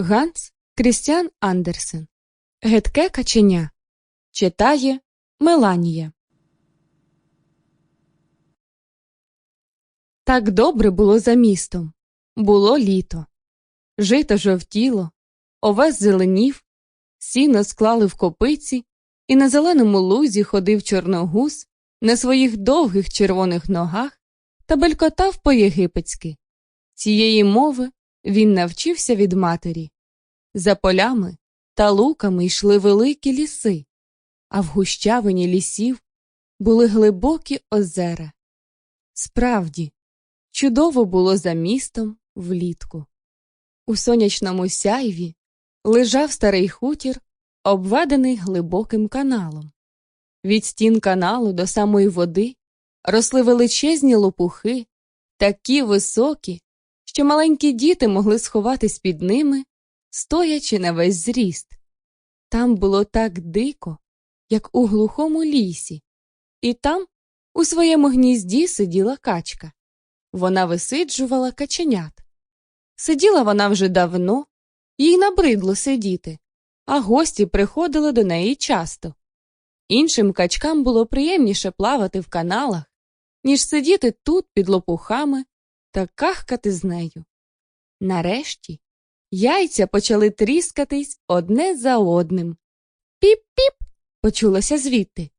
Ганс Крістіан Андерсен. Гидке каченя. Читає Меланія. Так добре було за містом. Було літо. Жито жовтіло, овес зеленів, сіно склали в копиці, і на зеленому лузі ходив чорногуз на своїх довгих червоних ногах та белькотав по-єгипетськи. Цієї мови він навчився від матері. За полями та луками йшли великі ліси, а в гущавині лісів були глибокі озера. Справді, чудово було за містом влітку. У сонячному сяйві лежав старий хутір, обведений глибоким каналом. Від стін каналу до самої води росли величезні лопухи, такі високі, що маленькі діти могли сховатись під ними, стоячи на весь зріст. Там було так дико, як у глухому лісі, і там у своєму гнізді сиділа качка. Вона висиджувала каченят. Сиділа вона вже давно, їй набридло сидіти, а гості приходили до неї часто. Іншим качкам було приємніше плавати в каналах, ніж сидіти тут під лопухами та кахкати з нею. Нарешті яйця почали тріскатись одне за одним. Піп-піп почулося звідти,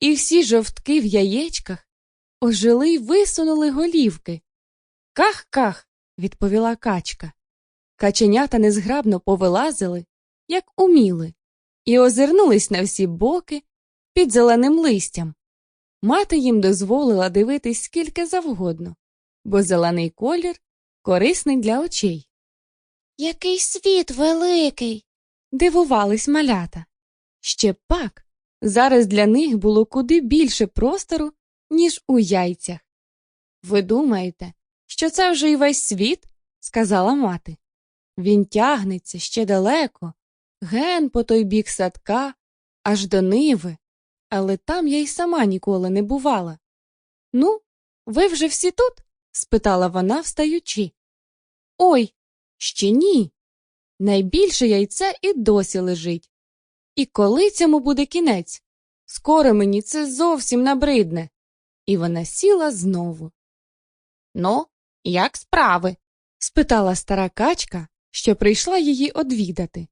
і всі жовтки в яєчках ожили й висунули голівки. Ках-ках, відповіла качка. Каченята незграбно повилазили, як уміли, і озирнулись на всі боки під зеленим листям. Мати їм дозволила дивитись скільки завгодно, бо зелений колір корисний для очей. Який світ великий. Дивувались малята. Ще пак, зараз для них було куди більше простору, ніж у яйцях. Ви думаєте, що це вже й весь світ? сказала мати. Він тягнеться ще далеко, ген по той бік садка, аж до ниви, але там я й сама ніколи не бувала. Ну, ви вже всі тут? Спитала вона, встаючи. Ой, ще ні. Найбільше яйце і досі лежить. І коли цьому буде кінець? Скоро мені це зовсім набридне. І вона сіла знову. Ну, як справи? спитала стара качка, що прийшла її одвідати.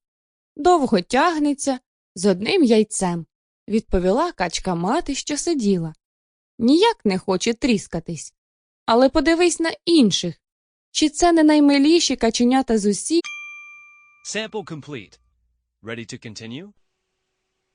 Довго тягнеться з одним яйцем, відповіла качка мати, що сиділа. Ніяк не хоче тріскатись. Але подивись на інших. Чи це не наймиліші каченята з усіх? Sample complete. Ready to continue?